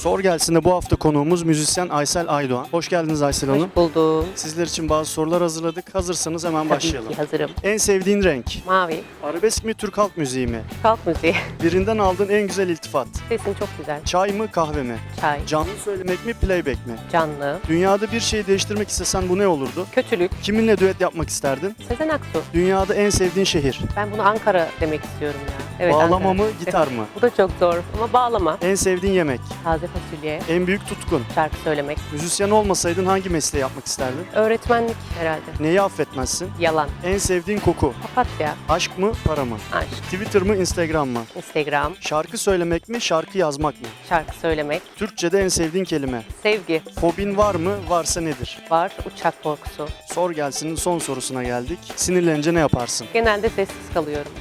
Sor gelsin de bu hafta konuğumuz müzisyen Aysel Aydoğan. Hoş geldiniz Aysel Hanım. Hoş buldum. Sizler için bazı sorular hazırladık. Hazırsanız hemen Tabii başlayalım. ki hazırım. En sevdiğin renk? Mavi, Arabesk mi, Türk halk müziği mi? kalk müziği. Birinden aldığın en güzel iltifat? Sesin çok güzel. Çay mı, kahve mi? Çay, Canlı söylemek mi, playback mi? canlı, Dünyada bir şeyi değiştirmek istesen bu ne olurdu? kötülük. Kiminle düet yapmak isterdin? Sezen Aksu. Dünyada en sevdiğin şehir? Ben bunu Ankara demek istiyorum ya. Evet, Bağlama Ankara. mı, gitar mı? Bu da çok zor ama bağlama. En sevdiğin yemek? Taze fasulye, En büyük tutkun? şarkı söylemek. Müzisyen olmasaydın hangi mesleği yapmak isterdin? Öğretmenlik herhalde. Neyi affetmezsin? Yalan. En sevdiğin koku? Papatya, Aşk mı, para mı? aşk, Twitter mı, Instagram mı? Instagram, Şarkı söylemek mi, şarkı yazmak mı? şarkı söylemek, Türkçe'de en sevdiğin kelime? sevgi Fobin var mı, varsa nedir? var, uçak korkusu. Sor gelsin'in son sorusuna geldik. Sinirlenince ne yaparsın? Genelde sessiz kalıyorum.